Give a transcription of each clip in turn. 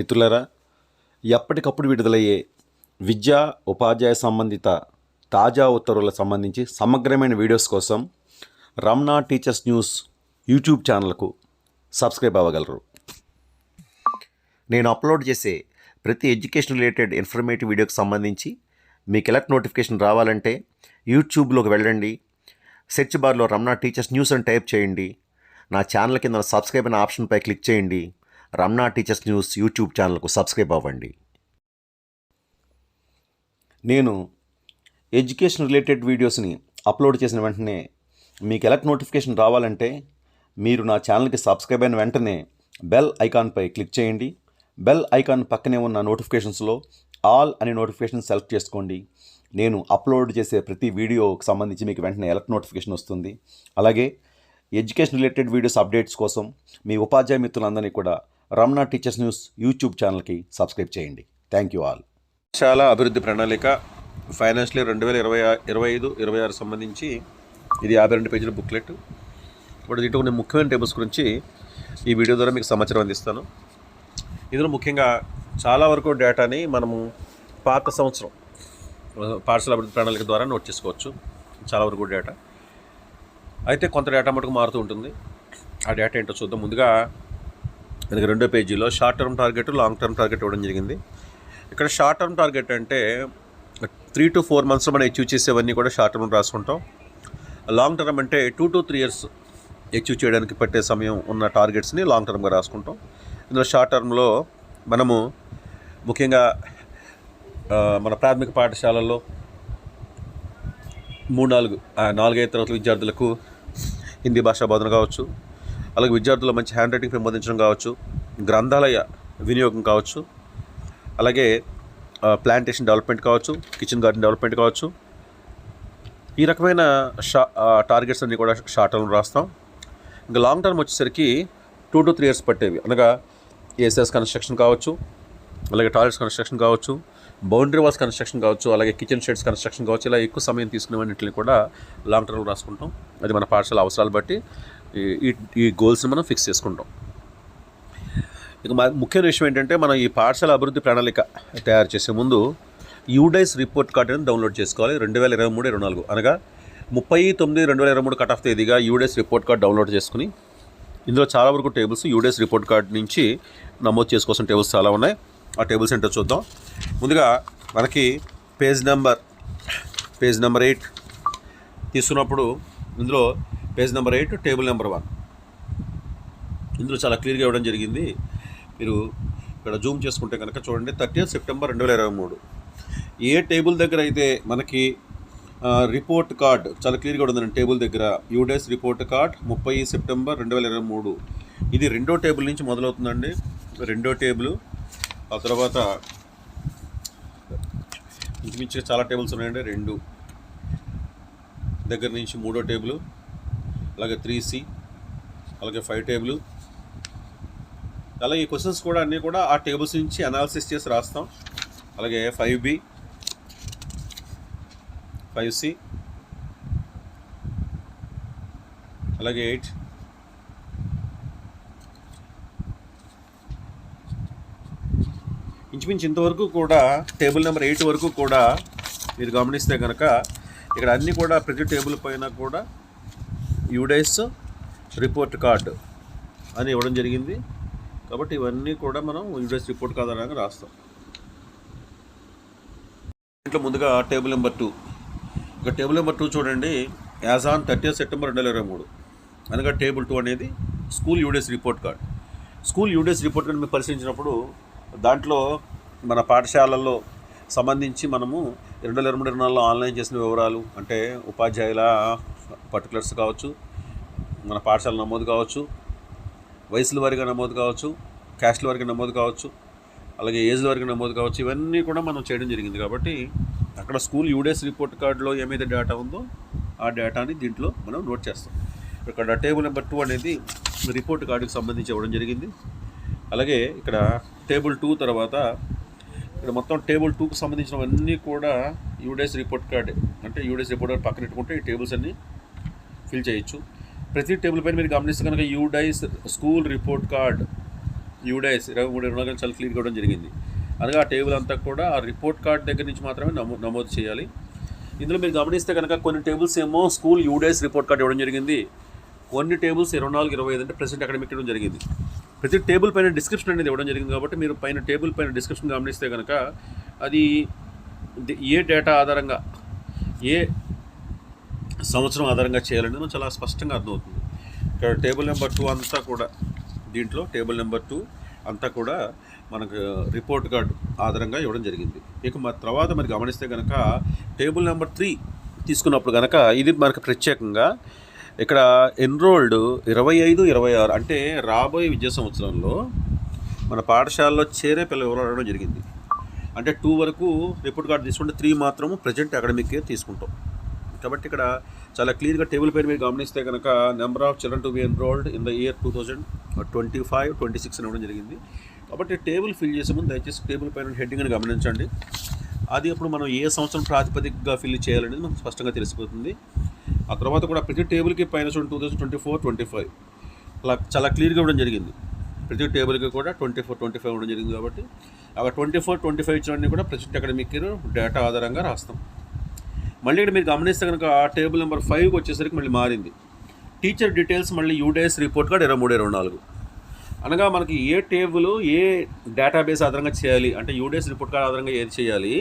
మిత్రులరా ఎప్పటికప్పుడు విడుదలయ్యే విద్యా ఉపాధ్యాయ సంబంధిత తాజా ఉత్తర్వులకు సంబంధించి సమగ్రమైన వీడియోస్ కోసం రమణ టీచర్స్ న్యూస్ యూట్యూబ్ ఛానల్కు సబ్స్క్రైబ్ అవ్వగలరు. నేను అప్లోడ్ చేసే ప్రతి ఎడ్యుకేషన్ రిలేటెడ్ ఇన్ఫర్మేటివ్ వీడియోకి సంబంధించి మీకు ఎలక్ట్ నోటిఫికేషన్ రావాలంటే యూట్యూబ్లోకి వెళ్ళండి సెర్చ్ బార్లో రమణ టీచర్స్ న్యూస్ అని టైప్ చేయండి నా ఛానల్ కింద సబ్స్క్రైబ్ అనే ఆప్షన్పై క్లిక్ చేయండి. రమణ టీచర్స్ న్యూస్ యూట్యూబ్ ఛానల్కు సబ్స్క్రైబ్ అవ్వండి. నేను ఎడ్యుకేషన్ రిలేటెడ్ వీడియోస్ని అప్లోడ్ చేసిన వెంటనే మీకు ఎలక్ట్ నోటిఫికేషన్ రావాలంటే మీరు నా ఛానల్కి సబ్స్క్రైబ్ అయిన వెంటనే బెల్ ఐకాన్పై క్లిక్ చేయండి. బెల్ ఐకాన్ పక్కనే ఉన్న నోటిఫికేషన్స్లో ఆల్ అనే నోటిఫికేషన్ సెలెక్ట్ చేసుకోండి. నేను అప్లోడ్ చేసే ప్రతి వీడియోకి సంబంధించి మీకు వెంటనే ఎలక్ట్ నోటిఫికేషన్ వస్తుంది. అలాగే ఎడ్యుకేషన్ రిలేటెడ్ వీడియోస్ అప్డేట్స్ కోసం మీ ఉపాధ్యాయ మిత్రులందరినీ కూడా రమణ టీచర్స్ న్యూస్ యూట్యూబ్ ఛానల్కి సబ్స్క్రైబ్ చేయండి. థ్యాంక్ యూ ఆల్ చాలా అభివృద్ధి ప్రణాళిక ఫైనాన్షియల్ రెండు వేల ఇరవై ఇరవై ఐదు ఇరవై ఆరు సంబంధించి ఇది యాభై రెండు పేజీల బుక్లెట్. ఇప్పుడు దీంట్లో కొన్ని ముఖ్యమైన టేబుల్స్ గురించి ఈ వీడియో ద్వారా మీకు సమాచారం అందిస్తాను. ఇందులో ముఖ్యంగా చాలా వరకు డేటాని మనము పాత సంవత్సరం పాఠశాల అభివృద్ధి ప్రణాళిక ద్వారా నోట్ చేసుకోవచ్చు. చాలా వరకు డేటా. అయితే కొంత డేటా మటుకు మారుతూ ఉంటుంది. ఆ డేటా ఏంటో చూద్దాం. ముందుగా మనకి రెండో పేజీలో short term target long term target ఇవ్వడం జరిగింది. ఇక్కడ షార్ట్ టర్మ్ టార్గెట్ అంటే త్రీ టు ఫోర్ మంత్స్లో మనం అచీవ్ చేసేవన్నీ కూడా షార్ట్ టర్మ్ రాసుకుంటాం. లాంగ్ టర్మ్ అంటే two to three years achieve చేయడానికి పట్టే సమయం ఉన్న టార్గెట్స్ని లాంగ్ టర్మ్గా రాసుకుంటాం. ఇందులో షార్ట్ టర్మ్లో మనము ముఖ్యంగా మన ప్రాథమిక పాఠశాలల్లో మూడు నాలుగు నాలుగైదు తరగతి విద్యార్థులకు హిందీ భాషా బోధన కావచ్చు అలాగే విద్యార్థుల మంచి హ్యాండ్ రైటింగ్ పెంపొందించడం కావచ్చు గ్రంథాలయ వినియోగం కావచ్చు అలాగే ప్లాంటేషన్ డెవలప్మెంట్ కావచ్చు కిచెన్ గార్డెన్ డెవలప్మెంట్ కావచ్చు. ఈ రకమైన షా టార్గెట్స్ అన్నీ కూడా షార్ట్ టర్మ్ రాస్తాం. ఇంకా లాంగ్ టర్మ్ వచ్చేసరికి టూ టు త్రీ ఇయర్స్ పట్టేవి. అనగా ఏసీఎస్ కన్స్ట్రక్షన్ కావచ్చు అలాగే టాయిలెట్స్ కన్స్ట్రక్షన్ కావచ్చు బౌండరీ వాల్స్ కన్స్ట్రక్షన్ కావచ్చు అలాగే కిచెన్ షెడ్స్ కన్స్ట్రక్షన్ కావచ్చు ఇలా ఎక్కువ సమయం తీసుకునేవన్నింటిని కూడా లాంగ్ టర్మ్ రాసుకుంటాం. అది మన పాఠశాల అవసరాలు బట్టి. ఈ- ఈ గోల్స్ని మనం ఫిక్స్ చేసుకుంటాం. ఇక మా ముఖ్యమైన విషయం ఏంటంటే మనం ఈ పాఠశాల అభివృద్ధి ప్రణాళిక తయారు చేసే ముందు యూడైస్ రిపోర్ట్ కార్డ్ డౌన్లోడ్ చేసుకోవాలి. రెండు వేల ఇరవై మూడు ఇరవై నాలుగు అనగా ముప్పై తొమ్మిది రెండు వేల ఇరవై మూడు కట్ ఆఫ్ తేదీగా యూడైస్ రిపోర్ట్ కార్డ్ డౌన్లోడ్ చేసుకుని ఇందులో చాలా వరకు టేబుల్స్ యూడైస్ రిపోర్ట్ కార్డ్ నుంచి నమోదు చేసుకోవాల్సిన టేబుల్స్ చాలా ఉన్నాయి. ఆ టేబుల్స్ ఏంటో చూద్దాం. ముందుగా మనకి page number page number eight తీసుకున్నప్పుడు ఇందులో page number eight table number one. ఇందులో చాలా క్లియర్గా ఇవ్వడం జరిగింది. మీరు ఇక్కడ జూమ్ చేసుకుంటే కనుక చూడండి థర్టీ సెప్టెంబర్ రెండు వేల ఇరవై మూడు. ఏ టేబుల్ దగ్గర అయితే మనకి రిపోర్ట్ కార్డ్ చాలా క్లియర్గా ఉందండి టేబుల్ దగ్గర యూడెస్ రిపోర్ట్ కార్డ్ ముప్పై సెప్టెంబర్ రెండు వేల ఇరవై మూడు. ఇది రెండో టేబుల్ నుంచి మొదలవుతుందండి. రెండో టేబుల్ ఆ తర్వాత ఇంచుమించుగా చాలా టేబుల్స్ ఉన్నాయండి. రెండు దగ్గర నుంచి మూడో టేబుల్. అలాగే త్రీ సి అలాగే ఫైవ్ టేబుల్ అలాగే ఈ క్వశ్చన్స్ కూడా అన్నీ కూడా ఆ టేబుల్స్ నుంచి అనాలిసిస్ చేసి రాస్తాం. అలాగే ఫైవ్ బి ఫైవ్ సి అలాగే ఎయిట్ ఇంచుమించు ఇంతవరకు కూడా టేబుల్ నెంబర్ ఎయిట్ వరకు కూడా మీరు గమనిస్తే కనుక ఇక్కడ అన్నీ కూడా ప్రతి టేబుల్ పైన కూడా యూడైస్ రిపోర్ట్ కార్డు అని ఇవ్వడం జరిగింది. కాబట్టి ఇవన్నీ కూడా మనం యూడైస్ రిపోర్ట్ కార్డు అనగా రాస్తాం. దీంట్లో ముందుగా టేబుల్ నెంబర్ టూ ఇక టేబుల్ నెంబర్ టూ చూడండి. యాజ్ ఆన్ థర్టీ సెప్టెంబర్ రెండు వేల ఇరవై మూడు. అనగా టేబుల్ టూ అనేది school UDISE report card school UDISE report card మేము పరిశీలించినప్పుడు దాంట్లో మన పాఠశాలల్లో సంబంధించి మనము రెండు వేల ఇరవై మూడు నాలుగులో ఆన్లైన్ చేసిన వివరాలు అంటే ఉపాధ్యాయుల పర్టికులర్స్ కావచ్చు మన పాఠశాల నమోదు కావచ్చు వయసుల వారిగా నమోదు కావచ్చు క్యాస్ట్ల వారికి నమోదు కావచ్చు అలాగే ఏజ్ల వారికి నమోదు కావచ్చు ఇవన్నీ కూడా మనం చేయడం జరిగింది కాబట్టి అక్కడ స్కూల్ యూడేస్ రిపోర్ట్ కార్డులో ఏమైతే డేటా ఉందో ఆ డేటాని దీంట్లో మనం నోట్ చేస్తాం. ఇక్కడ టేబుల్ నెంబర్ టూ అనేది రిపోర్ట్ కార్డుకి సంబంధించి ఇవ్వడం జరిగింది. అలాగే ఇక్కడ టేబుల్ టూ తర్వాత ఇక్కడ మొత్తం టేబుల్ టూకి సంబంధించినవన్నీ కూడా యూడేస్ రిపోర్ట్ కార్డ్ అంటే యూడేస్ రిపోర్ట్ కార్డు పక్కన పెట్టుకుంటే ఈ టేబుల్స్ అన్నీ ఫిల్ చేయొచ్చు. ప్రతి టేబుల్ పైన మీరు గమనిస్తే కనుక UDISE school report card UDISE ఇరవై మూడు ఇరవై నాలుగు చాలా క్లియర్ కావడం జరిగింది. అనగా ఆ టేబుల్ అంతా కూడా ఆ రిపోర్ట్ కార్డ్ దగ్గర నుంచి మాత్రమే నమో నమోదు చేయాలి. ఇందులో మీరు గమనిస్తే కనుక కొన్ని టేబుల్స్ ఏమో స్కూల్ యూడైస్ రిపోర్ట్ కార్డ్ ఇవ్వడం జరిగింది. కొన్ని టేబుల్స్ ఇరవై నాలుగు ఇరవై ఐదు అంటే ప్రెసెంట్ అకాడమిక్ ఇవ్వడం జరిగింది. ప్రతి టేబుల్ పైన డిస్క్రిప్షన్ అనేది ఇవ్వడం జరిగింది కాబట్టి మీరు పైన టేబుల్ పైన డిస్క్రిప్షన్ గమనిస్తే కనుక అది ఏ డేటా ఆధారంగా ఏ సంవత్సరం ఆధారంగా చేయాలనేది చాలా స్పష్టంగా అర్థమవుతుంది. ఇక్కడ టేబుల్ నెంబర్ టూ అంతా కూడా దీంట్లో టేబుల్ నెంబర్ టూ అంతా కూడా మనకు రిపోర్ట్ కార్డు ఆధారంగా ఇవ్వడం జరిగింది. ఇక మా తర్వాత మరి గమనిస్తే కనుక టేబుల్ నెంబర్ త్రీ తీసుకున్నప్పుడు కనుక ఇది మనకు ప్రత్యేకంగా ఇక్కడ ఎన్రోల్డ్ ఇరవై ఐదు ఇరవై ఆరు అంటే రాబోయే విద్యా సంవత్సరంలో మన పాఠశాలలో చేరే పిల్లలు ఎవరు అడగడం జరిగింది. అంటే టూ వరకు రిపోర్ట్ కార్డు తీసుకుంటే త్రీ మాత్రము ప్రజెంట్ అకాడమిక్ తీసుకుంటాం. కాబట్టి ఇక్కడ చాలా క్లియర్గా టేబుల్ పైన మీరు గమనిస్తే కనుక number of children to be enrolled in the year two thousand twenty five twenty six ఇవ్వడం జరిగింది. కాబట్టి టేబుల్ ఫిల్ చేసే ముందు దయచేసి టేబుల్ పైన హెడ్డింగ్ అని గమనించండి. అది అప్పుడు మనం ఏ సంవత్సరం ప్రాతిపదికగా ఫిల్ చేయాలనేది మనకు స్పష్టంగా తెలిసిపోతుంది. ఆ తర్వాత కూడా ప్రతి టేబుల్కి పైన చూడండి two thousand twenty four twenty five అలా చాలా క్లియర్గా ఇవ్వడం జరిగింది. ప్రతి టేబుల్కి కూడా ట్వంటీ ఫోర్ ట్వంటీ ఫైవ్ ఉండడం జరిగింది కాబట్టి. ఆ ట్వంటీ ఫోర్ ట్వంటీ ఫైవ్ ఇచ్చినవన్నీ కూడా ప్రజెంట్ అకాడమిక్ డేటా ఆధారంగా రాస్తాం. మళ్ళీ ఇక్కడ మీరు గమనిస్తే కనుక ఆ టేబుల్ నెంబర్ ఫైవ్కి వచ్చేసరికి మళ్ళీ మారింది. టీచర్ డీటెయిల్స్ మళ్ళీ యూడేస్ రిపోర్ట్ కార్డ్ ఇరవై మూడు ఇరవై నాలుగు. అనగా మనకి ఏ టేబుల్ ఏ డేటాబేస్ ఆధారంగా చేయాలి అంటే యూడేస్ రిపోర్ట్ కార్డ్ ఆధారంగా ఏది చేయాలి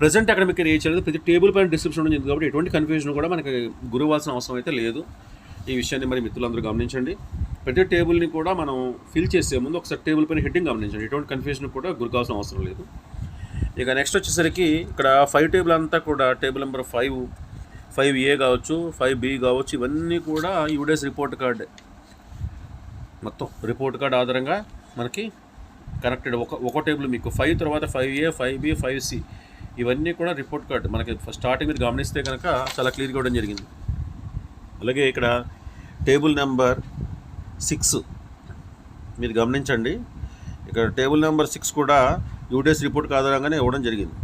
ప్రజెంట్ అకాడమిక్ ఇయర్ ఏ చేయాలి ప్రతి టేబుల్ పైన డిస్క్రిప్షన్ ఉంది కాబట్టి ఎటువంటి కన్ఫ్యూజన్ కూడా మనకి గురవాల్సిన అవసరం అయితే లేదు. ఈ విషయాన్ని మరి మిత్రులందరూ గమనించండి. ప్రతి టేబుల్ని కూడా మనం ఫిల్ చేసే ముందు ఒకసారి టేబుల్ పైన హెడ్డింగ్ గమనించండి. ఎటువంటి కన్ఫ్యూజన్ కూడా గురికాల్సిన అవసరం లేదు. ఇక నెక్స్ట్ వచ్చేసరికి ఇక్కడ ఫైవ్ టేబుల్ అంతా కూడా table number five five A కావచ్చు ఫైవ్ బి కావచ్చు ఇవన్నీ కూడా యూడేస్ రిపోర్ట్ కార్డ్ మొత్తం రిపోర్ట్ కార్డ్ ఆధారంగా మనకి కనెక్టెడ్ ఒక ఒక టేబుల్ మీకు ఫైవ్ తర్వాత five A five B five C ఇవన్నీ కూడా రిపోర్ట్ కార్డ్ మనకి స్టార్టింగ్ మీరు గమనిస్తే కనుక చాలా క్లియర్గా ఇవ్వడం జరిగింది. అలాగే ఇక్కడ టేబుల్ నెంబర్ సిక్స్ మీరు గమనించండి. ఇక్కడ టేబుల్ నెంబర్ సిక్స్ కూడా యూడేస్ రిపోర్ట్ ఆధారంగానే ఇవ్వడం జరిగింది.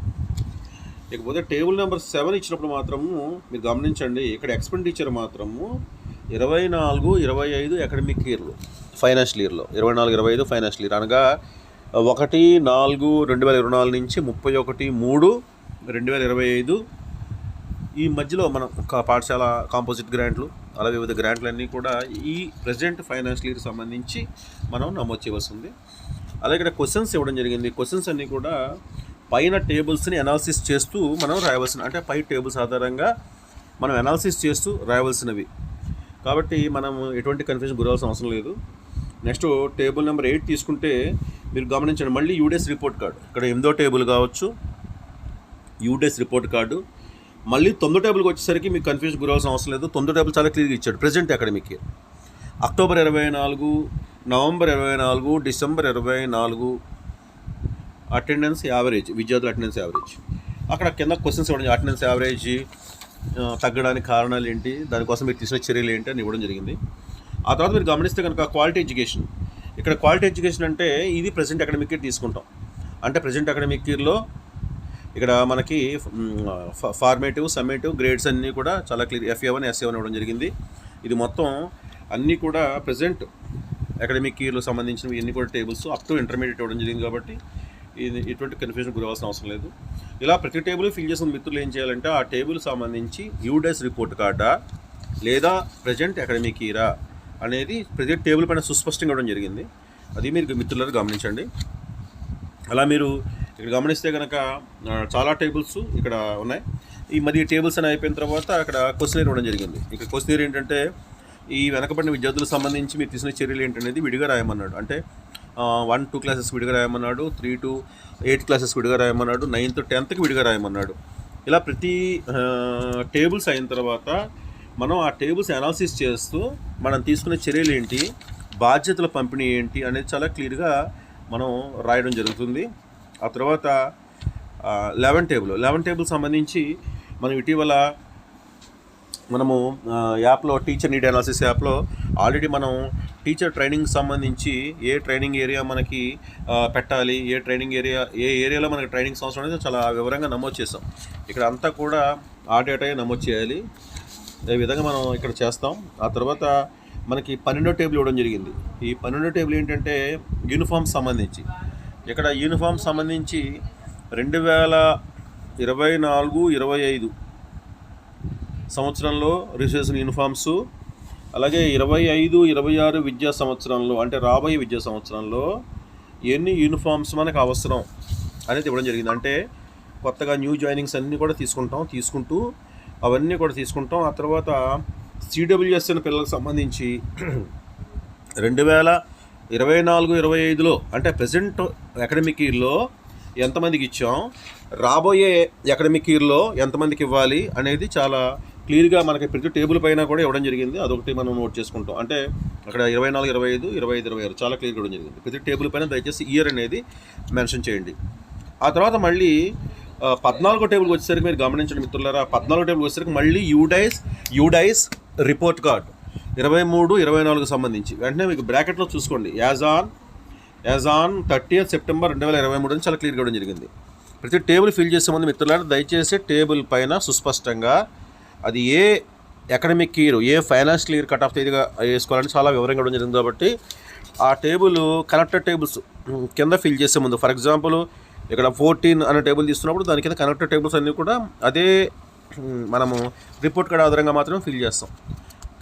ఇకపోతే టేబుల్ నెంబర్ సెవెన్ ఇచ్చినప్పుడు మాత్రము మీరు గమనించండి ఇక్కడ ఎక్స్పెండిచర్ మాత్రము ఇరవై నాలుగు ఇరవై ఐదు అకాడమిక్ ఇయర్లో ఫైనాన్షియల్ ఇయర్లో. ఇరవై నాలుగు ఇరవై ఐదు ఫైనాన్షియల్ ఇయర్ అనగా ఒకటి నాలుగు రెండు వేల ఇరవై నాలుగు నుంచి ముప్పై ఒకటి మూడు రెండు వేల ఇరవై ఐదు. ఈ మధ్యలో మనం పాఠశాల కాంపోజిట్ గ్రాంట్లు అలా వివిధ గ్రాంట్లన్నీ కూడా ఈ ప్రజెంట్ ఫైనాన్షియల్ ఇయర్ సంబంధించి మనం నమోదు చేయవలసి ఉంది. అలాగే ఇక్కడ క్వశ్చన్స్ ఇవ్వడం జరిగింది. క్వశ్చన్స్ అన్నీ కూడా పైన టేబుల్స్ని అనాలిసిస్ చేస్తూ మనం రాయవలసిన అంటే పై టేబుల్స్ ఆధారంగా మనం అనాలిసిస్ చేస్తూ రాయవలసినవి. కాబట్టి మనం ఎటువంటి కన్ఫ్యూజన్ గురవలసిన అవసరం లేదు. నెక్స్ట్ టేబుల్ నెంబర్ ఎయిట్ తీసుకుంటే మీరు గమనించండి. మళ్ళీ యూడెస్ రిపోర్ట్ కార్డు ఇక్కడ ఎనిమిదో టేబుల్ కావచ్చు. యూడెస్ రిపోర్ట్ కార్డు మళ్ళీ తొమ్మిదో టేబుల్కి వచ్చేసరికి మీకు కన్ఫ్యూజన్ గురవలసిన అవసరం లేదు. తొమ్మిదో టేబుల్ చాలా క్లియర్గా ఇచ్చాడు. ప్రజెంట్ అకాడమిక్ ఇయర్ అక్టోబర్ ఇరవై నాలుగు నవంబర్ ఇరవై నాలుగు డిసెంబర్ ఇరవై నాలుగు అటెండెన్స్ యావరేజ్ విద్యార్థుల అటెండెన్స్ యావరేజ్. అక్కడ కింద క్వశ్చన్స్ ఇవ్వడం అటెండెన్స్ యావరేజ్ తగ్గడానికి కారణాలు ఏంటి దానికోసం మీరు తీసిన చర్యలు ఏంటి అని ఇవ్వడం జరిగింది. ఆ తర్వాత మీరు గమనిస్తే కనుక క్వాలిటీ ఎడ్యుకేషన్. ఇక్కడ క్వాలిటీ ఎడ్యుకేషన్ అంటే ఇది ప్రజెంట్ అకాడమిక్ ఇయర్ తీసుకుంటాం. అంటే ప్రజెంట్ అకాడమిక్ ఇయర్లో ఇక్కడ మనకి ఫార్మేటివ్ సమ్మేటివ్ గ్రేడ్స్ అన్నీ కూడా చాలా clear FA one SA one ఇవ్వడం జరిగింది. ఇది మొత్తం అన్నీ కూడా ప్రజెంట్ అకాడమిక్ ఇయర్లో సంబంధించినవి ఎన్ని కూడా టేబుల్స్ అప్ టు ఇంటర్మీడియట్ ఇవ్వడం జరిగింది కాబట్టి ఇది ఎటువంటి కన్ఫ్యూజన్ గురవలసిన అవసరం లేదు. ఇలా ప్రతి టేబుల్ ఫిల్ చేసిన మిత్రులు ఏం చేయాలంటే ఆ టేబుల్ సంబంధించి యూడెస్ రిపోర్ట్ కార్డా లేదా ప్రజెంట్ అకాడమిక్ ఇయరా అనేది ప్రతి టేబుల్ పైన సుస్పష్టంగా ఇవ్వడం జరిగింది. అది మీరు మిత్రులను గమనించండి. అలా మీరు ఇక్కడ గమనిస్తే కనుక చాలా టేబుల్స్ ఇక్కడ ఉన్నాయి. ఈ మధ్య టేబుల్స్ అని అయిపోయిన తర్వాత అక్కడ క్వశ్చన్ ఇవ్వడం జరిగింది. ఇక్కడ క్వశ్చన్ ఏంటంటే ఈ వెనకబడిన విద్యార్థులకు సంబంధించి మీరు తీసుకున్న చర్యలు ఏంటనేది విడిగా రాయమన్నాడు. అంటే వన్ టూ క్లాసెస్ విడిగా రాయమన్నాడు త్రీ టు ఎయిత్ క్లాసెస్ విడిగా రాయమన్నాడు నైన్త్ టెన్త్కి విడిగా రాయమన్నాడు. ఇలా ప్రతి టేబుల్స్ అయిన తర్వాత మనం ఆ టేబుల్స్ అనాలిసిస్ చేస్తూ మనం తీసుకునే చర్యలు ఏంటి బాధ్యతల పంపిణీ ఏంటి అనేది చాలా క్లియర్గా మనం రాయడం జరుగుతుంది. ఆ తర్వాత లెవెన్ టేబుల్ లెవెన్ టేబుల్ సంబంధించి మనం ఇటీవల మనము యాప్లో టీచర్ నీడ్ అనాలిసిస్ యాప్లో ఆల్రెడీ మనం టీచర్ ట్రైనింగ్ సంబంధించి ఏ ట్రైనింగ్ ఏరియా మనకి పెట్టాలి ఏ ట్రైనింగ్ ఏరియా ఏ ఏరియాలో మనకి ట్రైనింగ్ అవసరం అనేది చాలా వివరంగా నమోదు చేసాం ఇక్కడ అంతా కూడా ఆ డేటాయే నమోదు చేయాలి. ఈ విధంగా మనం ఇక్కడ చేస్తాం. ఆ తర్వాత మనకి పన్నెండో టేబుల్ ఇవ్వడం జరిగింది. ఈ పన్నెండో టేబుల్ ఏంటంటే యూనిఫామ్ సంబంధించి. ఇక్కడ యూనిఫామ్ సంబంధించి రెండు వేల ఇరవై నాలుగు ఇరవై ఐదు సంవత్సరంలో రిజిస్ట్రేషన్ యూనిఫామ్స్ అలాగే ఇరవై ఐదు ఇరవై ఆరు విద్యా సంవత్సరంలో అంటే రాబోయే విద్యా సంవత్సరంలో ఎన్ని యూనిఫామ్స్ మనకు అవసరం అనేది ఇవ్వడం జరిగింది. అంటే కొత్తగా న్యూ జాయినింగ్స్ అన్నీ కూడా తీసుకుంటాం తీసుకుంటూ అవన్నీ కూడా తీసుకుంటాం. ఆ తర్వాత సిడబ్ల్యూఎస్ఎన్ పిల్లలకు సంబంధించి రెండు వేల ఇరవై నాలుగు ఇరవై ఐదులో అంటే ప్రజెంట్ అకాడమిక్ ఇయర్లో ఎంతమందికి ఇచ్చాం? రాబోయే అకాడమిక్ ఇయర్లో ఎంతమందికి ఇవ్వాలి అనేది చాలా క్లియర్గా మనకి ప్రతి టేబుల్ పైన కూడా ఇవ్వడం జరిగింది. అదొకటి మనం నోట్ చేసుకుంటాం. అంటే అక్కడ ఇరవై నాలుగు ఇరవై ఐదు ఇరవై ఐదు ఇరవై ఆరు చాలా క్లియర్గా ఇవ్వడం జరిగింది. ప్రతి టేబుల్ పైన దయచేసి ఇయర్ అనేది మెన్షన్ చేయండి. ఆ తర్వాత మళ్ళీ పద్నాలుగో టేబుల్ వచ్చేసరికి మీరు గమనించండి మిత్రులారా పద్నాలుగో టేబుల్ వచ్చేసరికి మళ్ళీ యూడైస్ యూడైస్ రిపోర్ట్ కార్డ్. ఇరవై మూడు ఇరవై నాలుగు సంబంధించి. వెంటనే మీకు బ్రాకెట్లో చూసుకోండి. As on as on thirty September రెండు వేల ఇరవై మూడు అని చాలా క్లియర్గా ఇవ్వడం జరిగింది. ప్రతి టేబుల్ ఫిల్ చేసే ముందు మిత్రులారా దయచేసి టేబుల్ పైన సుస్పష్టంగా అది ఏ అకాడమిక్ ఇయర్ ఏ ఫైనాన్షియల్ ఇయర్ కట్ ఆఫ్ తేదీగా వేసుకోవాలని చాలా వివరంగా ఇవ్వడం జరిగింది కాబట్టి ఆ టేబుల్ కనెక్టెడ్ టేబుల్స్ కింద ఫిల్ చేసే ముందు ఫర్ ఎగ్జాంపుల్ ఇక్కడ ఫోర్టీన్ అనే టేబుల్ తీసుకున్నప్పుడు దాని కింద కనెక్టెడ్ టేబుల్స్ అన్నీ కూడా అదే మనము రిపోర్ట్ కార్డ్ ఆధారంగా మాత్రమే ఫిల్ చేస్తాం.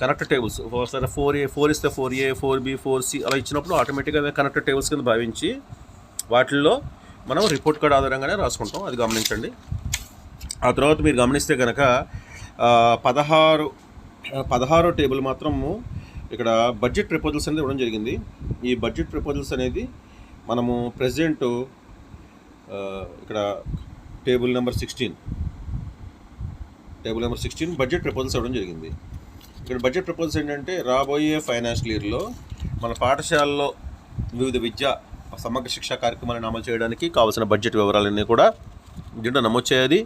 కనెక్టెడ్ టేబుల్స్ సరే ఫోర్ ఏ ఫోర్ ఇస్తే four A four B four C అలా ఇచ్చినప్పుడు ఆటోమేటిక్గా కనెక్టెడ్ టేబుల్స్ కింద భావించి వాటిల్లో మనం రిపోర్ట్ కార్డ్ ఆధారంగానే రాసుకుంటాం. అది గమనించండి. ఆ తర్వాత మీరు గమనిస్తే కనుక పదహారు పదహారో టేబుల్ మాత్రము ఇక్కడ బడ్జెట్ ప్రపోజల్స్ అనేది ఇవ్వడం జరిగింది. ఈ బడ్జెట్ ప్రపోజల్స్ అనేది మనము ప్రెసిడెంట్ ఇక్కడ table number sixteen table number sixteen budget proposals ఇవ్వడం జరిగింది. ఇక్కడ బడ్జెట్ ప్రపోజల్స్ ఏంటంటే రాబోయే ఫైనాన్షియల్ ఇయర్లో మన పాఠశాలలో వివిధ విద్యా సమగ్ర శిక్షా కార్యక్రమాలను అమలు చేయడానికి కావాల్సిన బడ్జెట్ వివరాలన్నీ కూడా దీంట్లో నమోదు చేయాలి.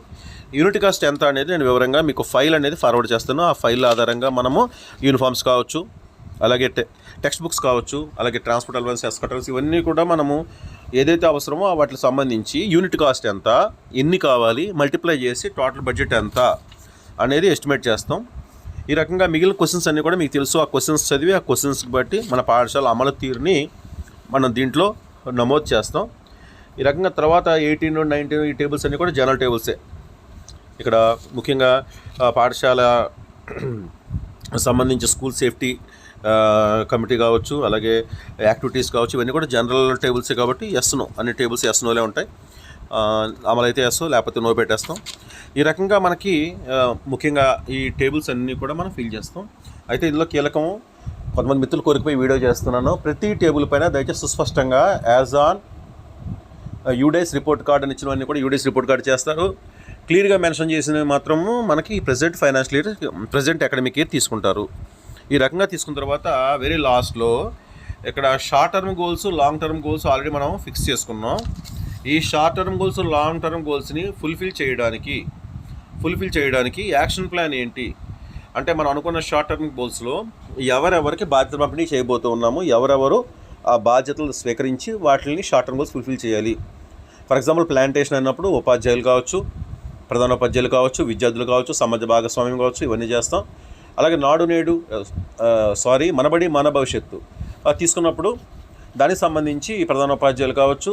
యూనిట్ కాస్ట్ ఎంత అనేది నేను వివరంగా మీకు ఫైల్ అనేది ఫార్వర్డ్ చేస్తాను. ఆ ఫైల్ ఆధారంగా మనము యూనిఫామ్స్ కావచ్చు అలాగే టె టెక్స్ట్ బుక్స్ కావచ్చు అలాగే ట్రాన్స్పోర్ట్ అలవెన్స్ ఎస్కటర్స్ ఇవన్నీ కూడా మనము ఏదైతే అవసరమో వాటికి సంబంధించి యూనిట్ కాస్ట్ ఎంత ఎన్ని కావాలి మల్టిప్లై చేసి టోటల్ బడ్జెట్ ఎంత అనేది ఎస్టిమేట్ చేస్తాం. ఈ రకంగా మిగిలిన క్వశ్చన్స్ అన్నీ కూడా మీకు తెలుసు. ఆ క్వశ్చన్స్ చదివి ఆ క్వశ్చన్స్ బట్టి మన పాఠశాల అమలు తీరుని మనం దీంట్లో నమోదు చేస్తాం. ఈ రకంగా తర్వాత ఎయిటీన్ నైన్టీన్ ఈ టేబుల్స్ అన్నీ కూడా జనరల్ టేబుల్సే. ఇక్కడ ముఖ్యంగా పాఠశాల సంబంధించి స్కూల్ సేఫ్టీ కమిటీ కావచ్చు అలాగే యాక్టివిటీస్ కావచ్చు ఇవన్నీ కూడా జనరల్ టేబుల్స్ కాబట్టి ఎస్నో అన్ని టేబుల్స్ ఎస్నోలే ఉంటాయి. అమలైతే ఎస్ లేకపోతే నో పెట్టేస్తాం. ఈ రకంగా మనకి ముఖ్యంగా ఈ టేబుల్స్ అన్నీ కూడా మనం ఫిల్ చేస్తాం. అయితే ఇందులో కీలకం కొంతమంది మిత్రులు కోరికపై వీడియో చేస్తున్నాను. ప్రతి టేబుల్ పైన దయచేసి సుస్పష్టంగా as on UDISE report card అని ఇచ్చినవన్నీ కూడా యూడైస్ రిపోర్ట్ కార్డ్ చేస్తారు. క్లియర్గా మెన్షన్ చేసినవి మాత్రము మనకి present financial year present academic year తీసుకుంటారు. ఈ రకంగా తీసుకున్న తర్వాత వెరీ లాస్ట్లో ఇక్కడ short term goals long term goals already మనం ఫిక్స్ చేసుకున్నాం. ఈ short term goals long term గోల్స్ని fulfil చేయడానికి ఫుల్ఫిల్ చేయడానికి యాక్షన్ ప్లాన్ ఏంటి? అంటే మనం అనుకున్న షార్ట్ టర్మ్ గోల్స్లో ఎవరెవరికి బాధ్యత పంపిణీ చేయబోతూ ఉన్నాము ఎవరెవరు ఆ బాధ్యతలు స్వీకరించి వాటిని షార్ట్ టర్మ్ గోల్స్ ఫుల్ఫిల్ చేయాలి. ఫర్ ఎగ్జాంపుల్ ప్లాంటేషన్ అన్నప్పుడు ఉపాధ్యాయులు కావచ్చు ప్రధానోపాధ్యాయులు కావచ్చు విద్యార్థులు కావచ్చు సమాజ భాగస్వామ్యం కావచ్చు ఇవన్నీ చేస్తాం. అలాగే నాడు నేడు సారీ మనబడి మన భవిష్యత్తు. తీసుకున్నప్పుడు దానికి సంబంధించి ప్రధానోపాధ్యాయులు కావచ్చు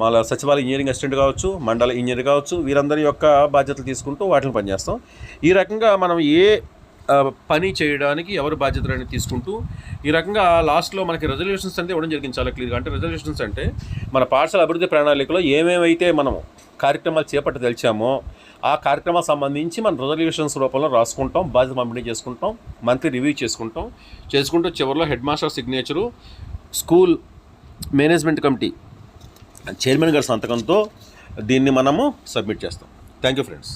మళ్ళీ సచివాలయ ఇంజనీరింగ్ అసిస్టెంట్ కావచ్చు మండల ఇంజనీర్ కావచ్చు వీరందరి యొక్క బాధ్యతలు తీసుకుంటూ వాటిని పనిచేస్తాం. ఈ రకంగా మనం ఏ పని చేయడానికి ఎవరు బాధ్యతలని తీసుకుంటూ ఈ రకంగా లాస్ట్లో మనకి రెజల్యూషన్స్ అంటే ఇవ్వడం జరిగింది చాలా క్లియర్గా అంటే రెజల్యూషన్స్ అంటే మన పాఠశాల అభివృద్ధి ప్రణాళికలో ఏమేమైతే మనం కార్యక్రమాలు చేపట్టదలిచామో ఆ కార్యక్రమాలకు సంబంధించి మనం రిజర్వేషన్స్ రూపంలో రాసుకుంటాం బాధ్యత పంపిణీ చేసుకుంటాం మంత్లీ రివ్యూ చేసుకుంటాం. చేసుకుంటూ చివరిలో headmaster signature school management committee chairman గారి సంతకంతో దీన్ని మనము సబ్మిట్ చేస్తాం. Thank you friends